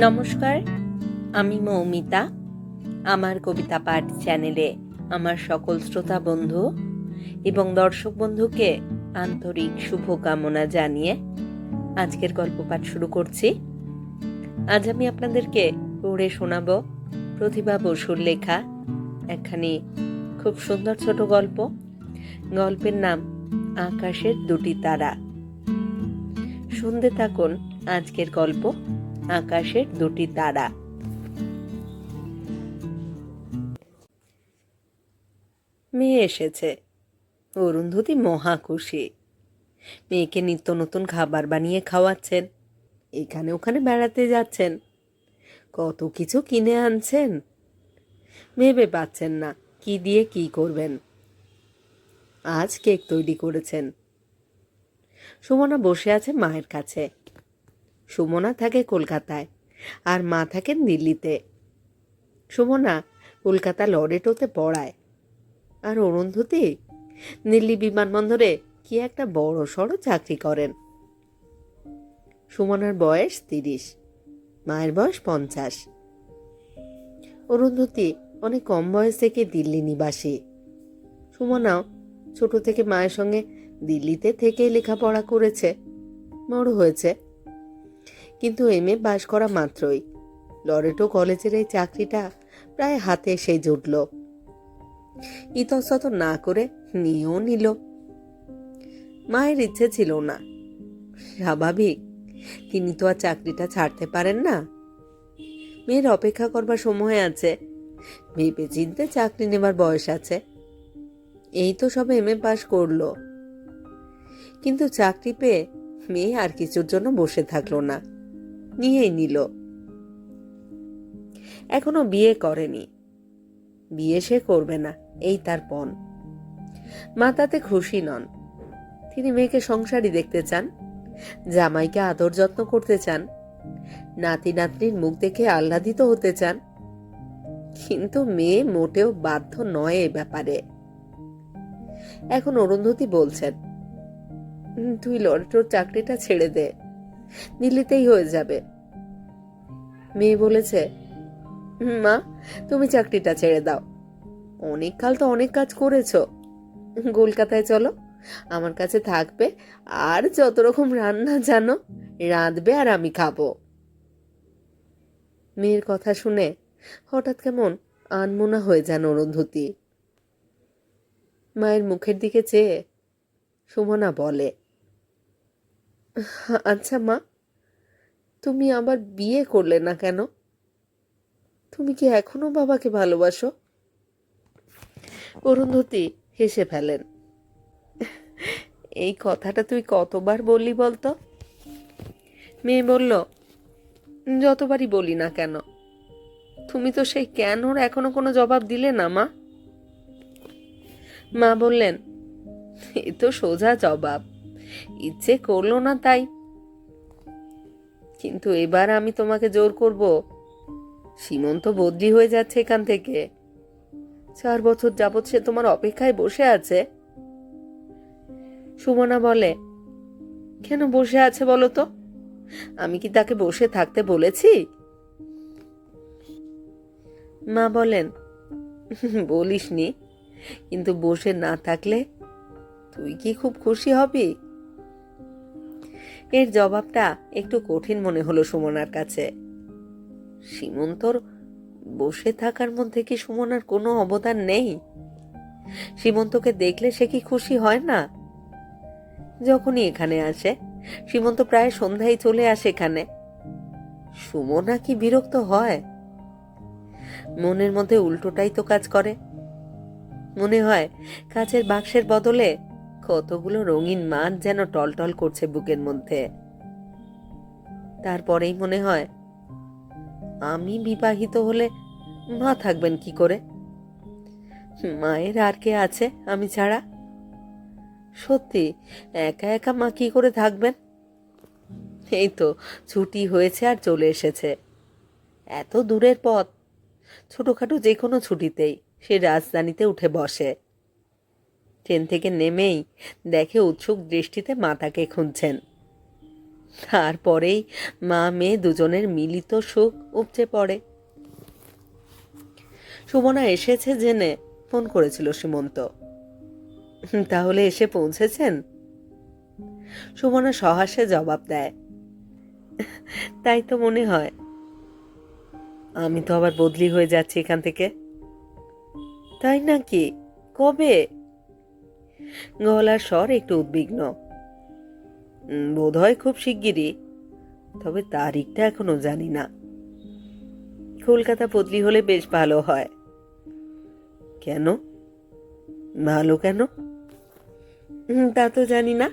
নমস্কার, আমি মৌমিতা। আমার কবিতা পাঠ চ্যানেলে আমার সকল শ্রোতা বন্ধু এবং দর্শক বন্ধুকে আন্তরিক শুভকামনা জানিয়ে আজকের গল্প পাঠ শুরু করছি। আজ আমি আপনাদেরকে পড়ে শোনাব প্রতিভা বসুর লেখা একখানি খুব সুন্দর ছোট গল্প। গল্পের নাম আকাশের দুটি তারা। শুনতে থাকুন আজকের গল্প। আকাশের দুটি তারা। মেয়ে এসেছে। অরুন্ধতী মহা খুশি। মেয়েকে নিত্য নতুন খাবার বানিয়ে খাওয়াচ্ছেন। এখানে ওখানে বেড়াতে যাচ্ছেন। কত কিছু কিনে আনছেন। ভেবে পাচ্ছেন না কি দিয়ে কি করবেন। আজ কেক তৈরি করেছেন। সুমনা বসে আছে মায়ের কাছে। সুমনা থাকে কলকাতায় আর মা থাকেন দিল্লিতে। সুমনা কলকাতা লরেটোতে পড়ায়। আর অরুন্ধতি, দিল্লি বিমানবন্দরে কি একটা বড় সড়ো চাকরি করেন। সুমনার বয়স তিরিশ, মায়ের বয়স পঞ্চাশ। অরুন্ধতি অনেক কম বয়স থেকে দিল্লি নিবাসী। সুমনাও ছোট থেকে মায়ের সঙ্গে দিল্লিতে থেকে লেখাপড়া করেছে, বড় হয়েছে। কিন্তু এম এ পাশ করা মাত্রই। লরেটো কলেজের এই চাকরিটা প্রায় হাতে এসে জুটল। ইতস্তত না করে নিয়েও নিল। মায়ের ইচ্ছে ছিল না। স্বাভাবিক, তিনি তো আর চাকরিটা ছাড়তে পারেন না। মেয়ের অপেক্ষা করবার সময় আছে। ভেবে চিনতে চাকরি নেবার বয়স আছে। এই তো সবে এম এ পাশ করল। কিন্তু চাকরি পেয়ে মেয়ে আর কিছুর জন্য বসে থাকল না। নিয়েই নিল। এখনও বিয়ে করেনি। বিয়ে সে করবে না এই তার পণ মা তাতে খুশি নন। তিনি মেয়েকে সংসারই দেখতে চান জামাইকে আদর যত্ন করতে চান নাতি নাতনির মুখ দেখে আহ্লাদিত হতে চান। কিন্তু মেয়ে মোটেও বাধ্য নয় এ ব্যাপারে। এখন অরুন্ধতী বলছেন "উম, তুই লরেটোর চাকরিটা ছেড়ে দে। দিল্লিতেই হয়ে যাবে। মেয়ে বলেছে, মা, তুমি চাকরিটা ছেড়ে দাও। অনেক কাল তো অনেক কাজ করেছ। কলকাতায় চলো, আমার কাছে থাকবে আর যত রকম রান্না জানো, রাঁধবে আর আমি খাব। মেয়ের কথা শুনে হঠাৎ কেমন আনমোনা হয়ে যান অরুন্ধতী। মায়ের মুখের দিকে চেয়ে সুমনা বলে আচ্ছা মা, তুমি আবার বিয়ে করলে না কেন? তুমি কি এখনও বাবাকে ভালোবাসো? অরুন্ধতী হেসে ফেলেন। এই কথাটা তুই কতবার বললি বলতো? মেয়ে বলল, যতবারই বলি না কেন। তুমি তো সেই কেনর এখনও কোনো জবাব দিলে না, মা? মা বললেন, এ তো সোজা জবাব। ইচ্ছে করল না তাই। কিন্তু এবার আমি তোমাকে জোর করব। সীমন্ত বদলি হয়ে যাচ্ছে এখান থেকে। চার বছর যাবৎ সে তোমার অপেক্ষায় বসে আছে। সুমনা বলে, কেন বসে আছে বলো তো? আমি কি তাকে বসে থাকতে বলেছি? মা বলেন, বলিসনি, কিন্তু বসে না থাকলে তুই কি খুব খুশি হবি? এর জবাবটা একটু কঠিন মনে হলো সুমনার কাছে। সীমন্তর বসে থাকার মধ্যে কি সুমনার কোনো অবদান নেই? সীমন্তকে দেখলে সে কি খুশি হয় না? যখনই এখানে আসে সীমন্ত প্রায় সন্ধ্যায় চলে আসে এখানে। সুমনা কি বিরক্ত হয়? মনের মধ্যে উল্টোটাই তো কাজ করে। মনে হয় কাচের বাক্সের বদলে কতগুলো রঙিন মাছ যেন টলটল করছে বুকের মধ্যে। তারপরেই মনে হয়, আমি বিবাহিত হলে মা থাকবেন কি করে? মায়ের আর কে আছে আমি ছাড়া? সত্যি, একা একা মা কি করে থাকবেন? এই তো ছুটি হয়েছে আর চলে এসেছে। এত দূরের পথ, ছোটোখাটো যে কোনো ছুটিতেই সে রাজধানীতে উঠে বসে। ট্রেন থেকে নেমেই দেখে উৎসুক দৃষ্টিতে মাতাকে খুঁজছেন। তারপরেই মা মেয়ে দুজনের মিলিত সুখ উপচে পড়ে। সুমনা এসেছে জেনে ফোন করেছিল সীমন্ত। তাহলে এসে পৌঁছেছেন? সুমনা সহাসে জবাব দেয়, তাই তো মনে হয়। আমি তো আবার বদলি হয়ে যাচ্ছি এখান থেকে। তাই নাকি? কবে? গলার স্বর একটু উদ্বিগ্ন। বোধ হয় খুব শিগগিরই, তবে তারিখটা এখনও জানি না। কলকাতা বদলি হলে বেশ ভালো হয়। কেন? ভালো কেন? তা তো জানি না।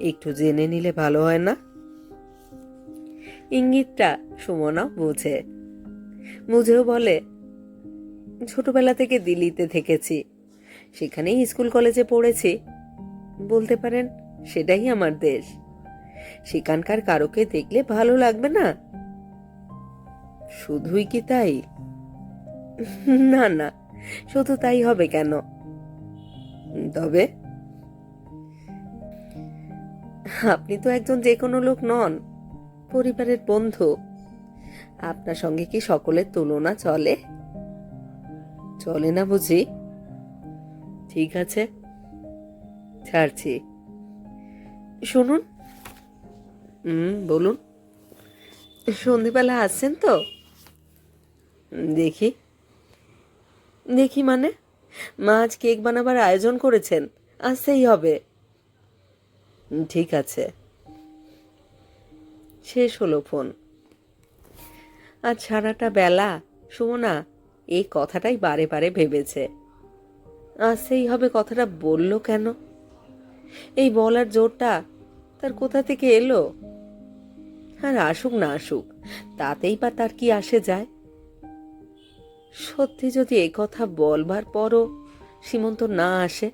একটু জেনে নিলে ভালো হয় না? ইঙ্গিতটা সুমনা বোঝে। বুঝেও বলে, ছোটবেলা থেকে দিল্লিতে থেকেছি। সেখানেই স্কুল কলেজে পড়েছি। বলতে পারেন, সেটাই আমার দেশ। সেখানকার কারোকে দেখলে ভালো লাগবে না। শুধুই কি তাই? না না, শুধু তাই হবে কেন? তবে আপনি তো একজন যে কোনো লোক নন, পরিবারের বন্ধু। আপনার সঙ্গে কি সকলের তুলনা চলে? চলে না বুঝি? ঠিক আছে? ছাড়ছি। শুনুন। হুম, বলুন। সন্ধেবেলা আসছেন তো? দেখি। দেখি মানে? মা আজ কেক বানাবার আয়োজন করেছেন। আসতেই হবে। ঠিক আছে। শেষ হলো ফোন। আজ সারাটা বেলা। সুমনা এই কথাটাই বারে বারে ভেবেছে। আসতেই হবে কথাটা বলল কেন? এই বলার জোরটা তার কোথা থেকে এলো? আর আসুক না আসুক, তাতেই বা তার কি আসে যায়? সত্যি যদি এই কথা বলবার পরও সীমন্ত না আসে,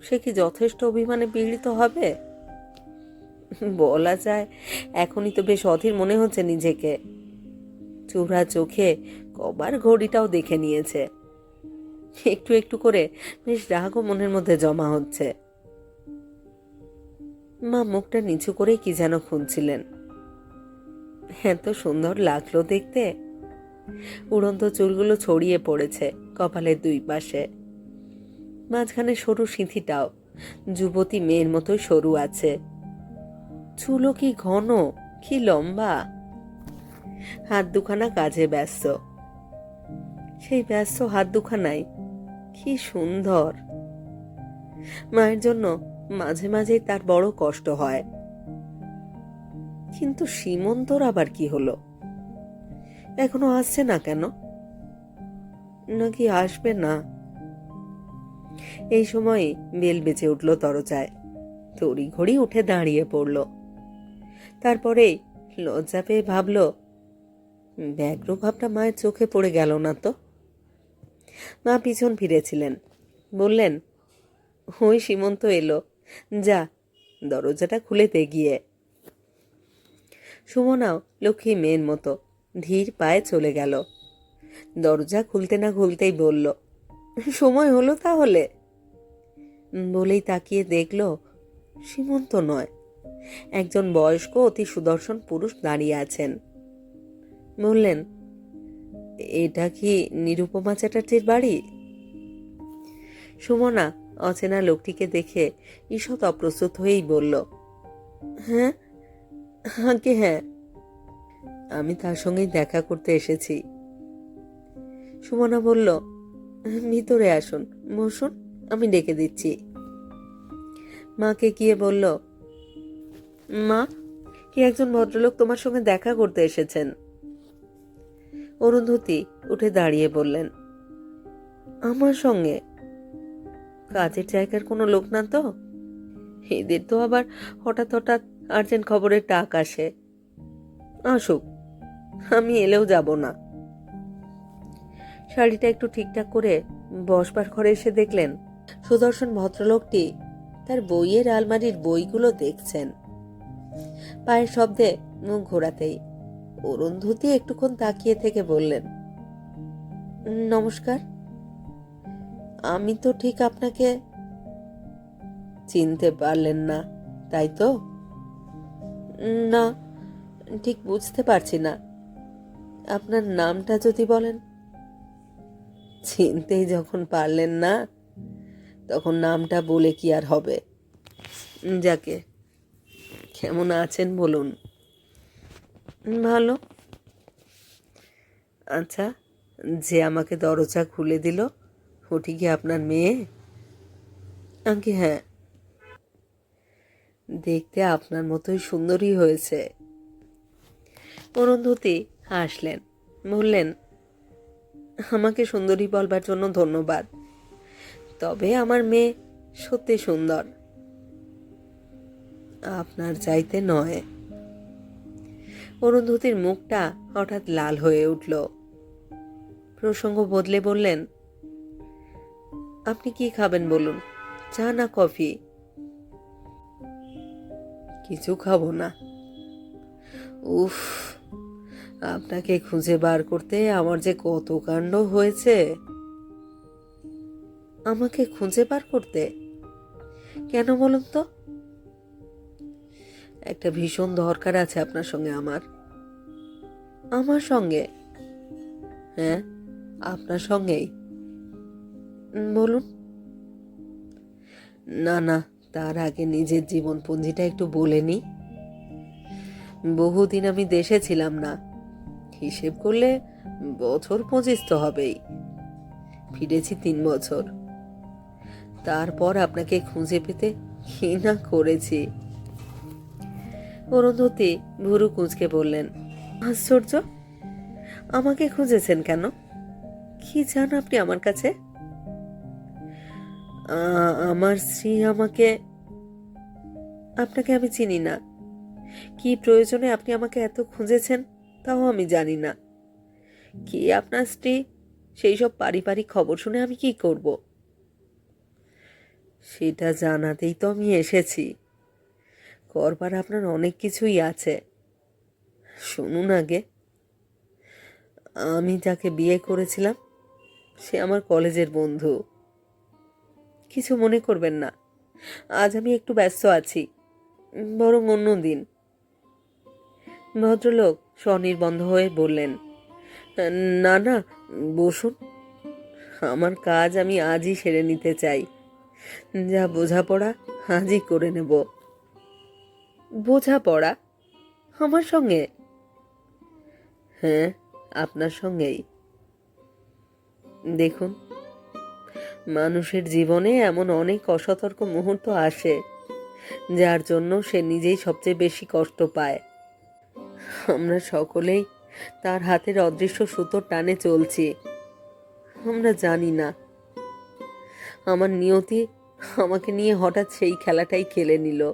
সে কি যথেষ্ট অভিমানে পীড়িত হবে? বলা যায় এখনই তো বেশ অধীর মনে হচ্ছে নিজেকে। চূড়া চোখে কবার ঘড়িটাও দেখে নিয়েছে। একটু একটু করে বেশ রাগও মনের মধ্যে জমা হচ্ছে। মা মুখটা নিচু করে কি যেন খুঁজছিলেন। এত সুন্দর লাগল দেখতে। উড়ন্ত চুলগুলো ছড়িয়ে পড়েছে কপালের দুই পাশে। মাঝখানে সরু সিঁথিটাও, যুবতী মেয়ের মতোই সরু আছে। চুলো কি ঘন, কি লম্বা। হাত দুখানা কাজে ব্যস্ত। সেই ব্যস্ত হাত দুখানায় কি সুন্দর। মায়ের জন্য মাঝে মাঝে তার বড় কষ্ট হয়। কিন্তু সীমন্তর আবার কি হলো? এখনও আসছে না কেন? নাকি আসবে না? এই সময় বেল বেঁচে উঠল তরচায়। তড়ি ঘড়ি উঠে দাঁড়িয়ে পড়ল। তারপরে লজ্জা পেয়ে ভাবল ব্যগ্র ভাবটা মায়ের চোখে পড়ে গেল না তো? মা পিছন ফিরেছিলেন। বললেন, ওই সীমন্ত এলো। যা, দরজাটা খুলে দে গিয়ে। সুমনাও লক্ষ্মী মেয়ের মতো ধীর পায়ে চলে গেল। দরজা খুলতে না খুলতেই বলল, সময় হলো তাহলে? বলেই তাকিয়ে দেখল, সীমন্ত নয়। একজন বয়স্ক অতি সুদর্শন পুরুষ দাঁড়িয়ে আছেন। বললেন এটা কি নিরুপমা চ্যাটার্জির বাড়ি? সুমনা অচেনা লোকটিকে দেখে ঈষৎ অপ্রস্তুত হয়েই বলল হ্যাঁ আগে হ্যাঁ। আমি তার সঙ্গেই দেখা করতে এসেছি। সুমনা বলল, ভিতরে আসুন, বসুন, আমি ডেকে দিচ্ছি। মাকে গিয়ে বলল, মা, কি একজন ভদ্রলোক তোমার সঙ্গে দেখা করতে এসেছেন? অরুন্ধতী উঠে দাঁড়িয়ে বললেন, আমার সঙ্গে? কাজের জায়গার কোনো লোক না তো? এদের তো আবার হঠাৎ হঠাৎ আর্জেন্ট খবরের টাক আসে। আসুক, আমি এলেও যাব না। শাড়িটা একটু ঠিকঠাক করে বসবার ঘরে এসে দেখলেন সুদর্শন ভদ্রলোকটি তার বইয়ের আলমারির বইগুলো দেখছেন। পায়ের শব্দে মুখ ঘোরাতেই অরুন্ধতী একটুক্ষণ তাকিয়ে থেকে বললেন, নমস্কার। আমি তো ঠিক আপনাকে চিনতে পারলেন না, তাই তো? না, ঠিক বুঝতে পারছি না। আপনার নামটা যদি বলেন? চিনতেই যখন পারলেন না, তখন নামটা বলে কি আর হবে? যাকে, কেমন আছেন বলুন। ভালো। আচ্ছা যে আমাকে দরজা খুলে দিল ওটি কি আপনার মেয়ে? আঙ্কি হ্যাঁ। দেখতে আপনার মতোই সুন্দরী হয়েছে। অরুন্ধতী হাসলেন, বললেন, আমাকে সুন্দরী বলবার জন্য ধন্যবাদ। তবে আমার মেয়ে সত্যি সুন্দর। আপনার চাইতে নয়। অরুন্ধতির মুখটা হঠাৎ লাল হয়ে উঠল। প্রসঙ্গ বদলে বললেন, আপনি কি খাবেন বলুন? চা না কফি? কিছু খাব না। উফ, আপনাকে খুঁজে বার করতে আমার যে কত কাণ্ড হয়েছে। আমাকে খুঁজে বার করতে? কেন বলুন তো? একটা ভীষণ দরকার আছে আপনার সঙ্গে আমার। আমার সঙ্গে? হ্যাঁ আপনার সঙ্গেই। বলুন। না না, তার আগে নিজের জীবনপঞ্জিটা একটু বলে নি বহুদিন আমি দেশে ছিলাম না। হিসেব করলে বছর পঁচিশ তো হবেই। ফিরেছি তিন বছর। তারপর আপনাকে খুঁজে পেতে কি না করেছি। অরুন্ধতী ভুরু কুঁচকে বললেন, আশ্চর্য! আমাকে খুঁজেছেন কেন? কি চান আপনি আমার কাছে? আমার স্ত্রী আমাকে আপনাকে আমি চিনি না। কি প্রয়োজনে আপনি আমাকে এত খুঁজেছেন তাও আমি জানি না। কি আপনার স্ত্রী? সেই সব পারিবারিক খবর শুনে আমি কি করব? সেটা জানাতেই তো আমি এসেছি। করবার আপনার অনেক কিছুই আছে। শুনুন আগে। আমি যাকে বিয়ে করেছিলাম, সে আমার কলেজের বন্ধু। কিছু মনে করবেন না। আজ আমি একটু ব্যস্ত আছি, বরং অন্য দিন। ভদ্রলোক স্বনির্বন্ধ হয়ে বললেন, না না, বসুন। আমার কাজ আমি আজই সেরে নিতে চাই। যা বোঝাপড়া, আজই করে নেব। বোঝাপড়া? আমার সঙ্গে? হ্যাঁ আপনার সঙ্গেই। দেখুন, মানুষের জীবনে এমন অনেক অসতর্ক মুহূর্ত আসে, যার জন্য সে নিজেই সবচেয়ে বেশি কষ্ট পায়। আমরা সকলেই তার হাতের অদৃশ্য সুতোর টানে চলছি। আমরা জানি না। আমার নিয়তি আমাকে নিয়ে হঠাৎ সেই খেলাটাই খেলে নিল।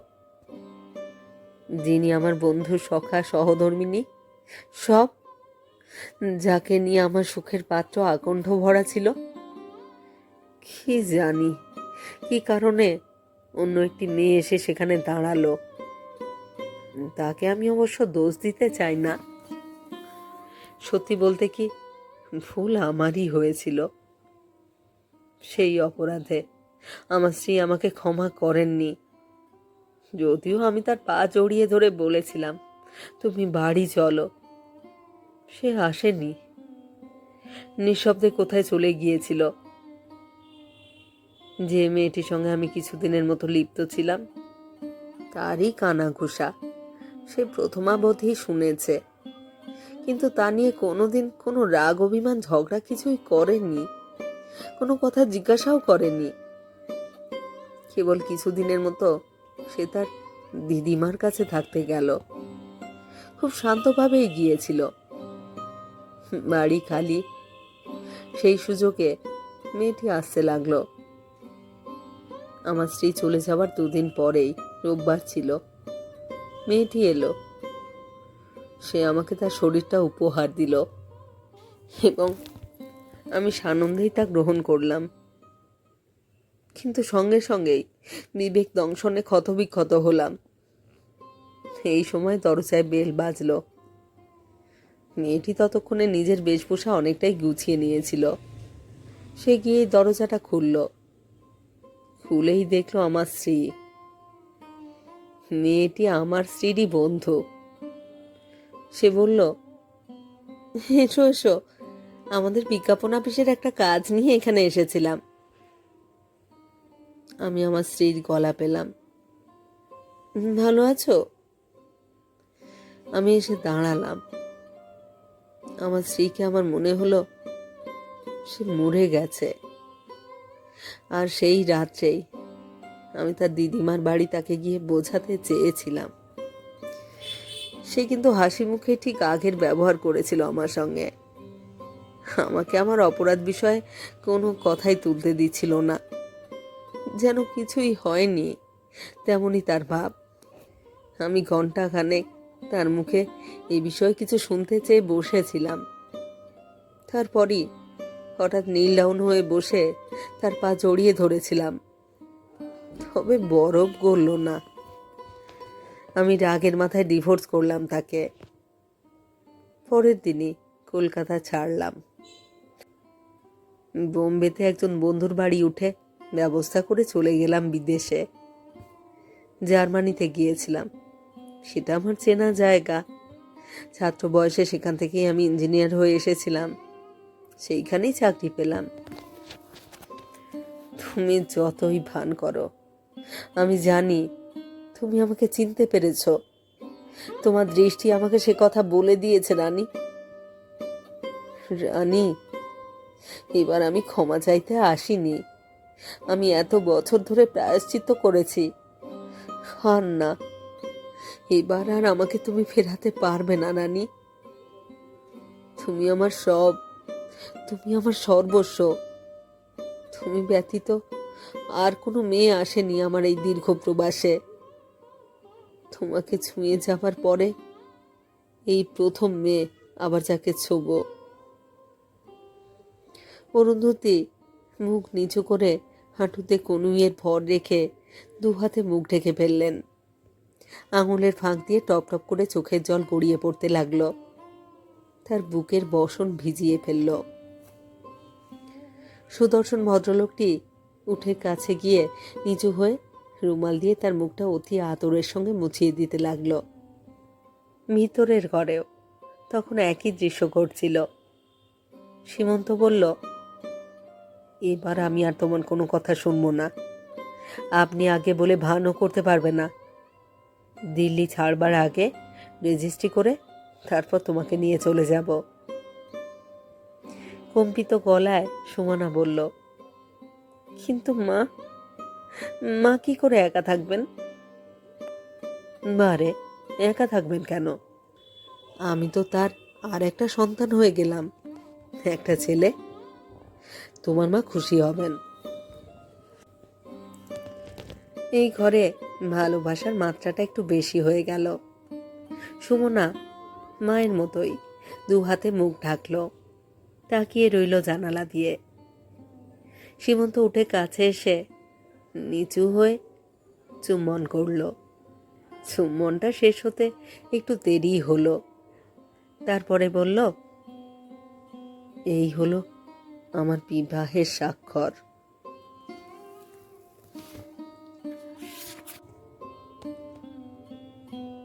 যিনি আমার বন্ধু, সখা, সহধর্মিনী, সব যাকে নিয়ে আমার সুখের পাত্র আকণ্ঠ ভরা ছিল। কি জানি, কি কারণে অন্য একটি মেয়ে এসে সেখানে দাঁড়াল। তাকে আমি অবশ্য দোষ দিতে চাই না। সত্যি বলতে কি, ভুল আমারই হয়েছিল। সেই অপরাধে আমার স্ত্রী আমাকে ক্ষমা করেননি। যদিও আমি তার পা জড়িয়ে ধরে বলেছিলাম, তুমি বাড়ি চলো। সে আসেনি। নিঃশব্দে কোথায় চলে গিয়েছিল? যে মেয়েটির সঙ্গে আমি কিছুদিনের মতো লিপ্ত ছিলাম, তারই কানা ঘুষা সে প্রথমাবধি শুনেছে, কিন্তু তা নিয়ে কোনোদিন কোনো রাগ, অভিমান, ঝগড়া কিছুই করেনি। কোনো কথা জিজ্ঞাসাও করেনি। কেবল কিছুদিনের মতো সে তার দিদিমার কাছে থাকতে গেল। খুব শান্তভাবেই গিয়েছিল বাড়ি খালি। সেই সুযোগে মেয়েটি আসতে লাগল। আমার স্ত্রী চলে যাওয়ার দুদিন পরেই রোববার ছিল। মেয়েটি এলো। সে আমাকে তার শরীরটা উপহার দিল। এবং আমি সানন্দেই তা গ্রহণ করলাম। কিন্তু সঙ্গে সঙ্গেই বিবেক দংশনে ক্ষতবিক্ষত হলাম। এই সময় দরজায় বেল বাজলো। মেয়েটি ততক্ষণে নিজের বেশভূষা অনেকটাই গুছিয়ে নিয়েছিল। সে গিয়ে দরজাটা খুলল। খুলেই দেখল আমার স্ত্রী। মেয়েটি আমার স্ত্রীরই বন্ধু। সে বলল, এসো এসো। আমাদের বিজ্ঞাপন অফিসের একটা কাজ নিয়ে এখানে এসেছিলাম। আমি আমার স্ত্রীর গলা পেলাম। "হুম, ভালো আছো? আমি এসে দাঁড়ালাম। আমার স্ত্রীকে আমার মনে হলো সে মরে গেছে। আর সেই রাত্রেই আমি তার দিদিমার বাড়ি তাকে গিয়ে বোঝাতে চেয়েছিলাম। সে কিন্তু হাসি মুখে ঠিক আগের ব্যবহার করেছিল আমার সঙ্গে। আমাকে আমার অপরাধ বিষয়ে কোনো কথাই তুলতে দিচ্ছিল না। যেন কিছুই হয়নি, তেমনই তার ভাব। আমি ঘণ্টা খানেক তার মুখে এই বিষয়ে কিছু শুনতে চেয়ে বসেছিলাম। তারপরই হঠাৎ নীল ডাউন হয়ে বসে তার পা জড়িয়ে ধরেছিলাম। তবে বরফ গড়ল না। আমি রাগের মাথায় ডিভোর্স করলাম তাকে। পরের দিনই কলকাতা ছাড়লাম। বোম্বেতে একজন বন্ধুর বাড়ি উঠে ব্যবস্থা করে চলে গেলাম বিদেশে। জার্মানিতে গিয়েছিলাম। সেটা আমার চেনা জায়গা। ছাত্র বয়সে সেখান থেকেই আমি ইঞ্জিনিয়ার হয়ে এসেছিলাম। সেইখানেই চাকরি পেলাম। তুমি যতই ভান করো, আমি জানি তুমি আমাকে চিনতে পেরেছ। তোমার দৃষ্টি আমাকে সে কথা বলে দিয়েছে, রানী। রানী, এবার আমি ক্ষমা চাইতে আসিনি। আমি এত বছর ধরে প্রায়শ্চিত্ত করেছি। হার না, এবার আর আমাকে তুমি ফেরাতে পারবে না, রানী। তুমি আমার সব, তুমি আমার সর্বস্ব। তুমি ব্যতীত আর কোনো মেয়ে আসেনি আমার এই দীর্ঘ প্রবাসে। তোমাকে ছুঁয়ে যাবার পরে এই প্রথম মেয়ে আবার যাকে ছোব। অরুন্ধতী মুখ নিচু করে হাঁটুতে কনুইয়ের ভর রেখে দু হাতে মুখ ঢেকে ফেললেন। আঙুলের ফাঁক দিয়ে টপ টপ করে চোখের জল গড়িয়ে পড়তে লাগল। তার বুকের বসন ভিজিয়ে ফেলল। সুদর্শন ভদ্রলোকটি উঠে কাছে গিয়ে নিচু হয়ে রুমাল দিয়ে তার মুখটা অতি আদরের সঙ্গে মুছিয়ে দিতে লাগল। ভিতরের ঘরেও তখন একই দৃশ্য ঘটছিল। সীমন্ত বলল এবার আমি আর তোমার কোনো কথা শুনব না। আপনি আগে বলে ভানও করতে পারবে না। দিল্লি ছাড়বার আগে রেজিস্ট্রি করে তারপর তোমাকে নিয়ে চলে যাব। কম্পিত গলায় সুমনা বলল, কিন্তু মা মা কি করে একা থাকবেন? বারে, একা থাকবেন কেন? আমি তো তার আর একটা সন্তান হয়ে গেলাম। একটা ছেলে তোমার মা খুশি হবেন। এই ঘরে ভালোবাসার মাত্রাটা একটু বেশি হয়ে গেল। সুমনা, মায়ের মতোই, দু হাতে মুখ ঢাকল, তাকিয়ে রইল জানালা দিয়ে। সীমন্ত উঠে কাছে এসে নিচু হয়ে চুম্বন করল। চুম্বনটা শেষ হতে একটু দেরি হলো। তারপরে বলল, এই হলো আমার বিবাহের স্বাক্ষর।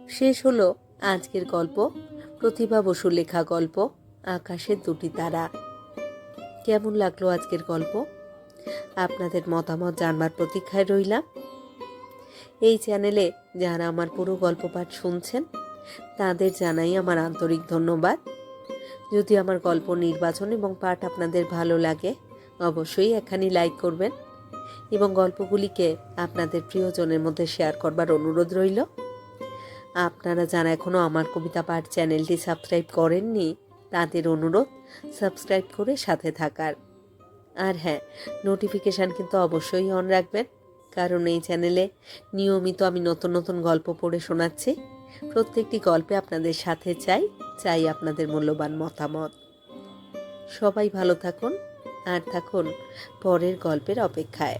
শেষ হলো আজকের গল্প, প্রতিভা বসুর লেখা গল্প, আকাশের দুটি তারা। কেমন লাগল আজকের গল্প? আপনাদের মতামত জানবার প্রতীক্ষায় রইলাম। এই চ্যানেলে যারা আমার পুরো গল্প পাঠ শুনছেন, তাদের জানাই আমার আন্তরিক ধন্যবাদ। যদি আমার গল্প নির্বাচন এবং পাঠ আপনাদের ভালো লাগে, অবশ্যই এখানে লাইক করবেন। এবং গল্পগুলিকে আপনাদের প্রিয়জনের মধ্যে শেয়ার করবার অনুরোধ রইল। আপনারা যারা এখনও আমার কবিতা পাঠ চ্যানেলটি সাবস্ক্রাইব করেননি, তাদের অনুরোধ সাবস্ক্রাইব করে সাথে থাকার। আর হ্যাঁ নোটিফিকেশান কিন্তু অবশ্যই অন রাখবেন। কারণ এই চ্যানেলে নিয়মিত আমি নতুন নতুন গল্প পড়ে শোনাচ্ছি। প্রত্যেকটি গল্পে আপনাদের সাথে চাই চাই আপনাদের মূল্যবান মতামত। সবাই ভালো থাকুন, আর থাকুন পরের গল্পের অপেক্ষায়।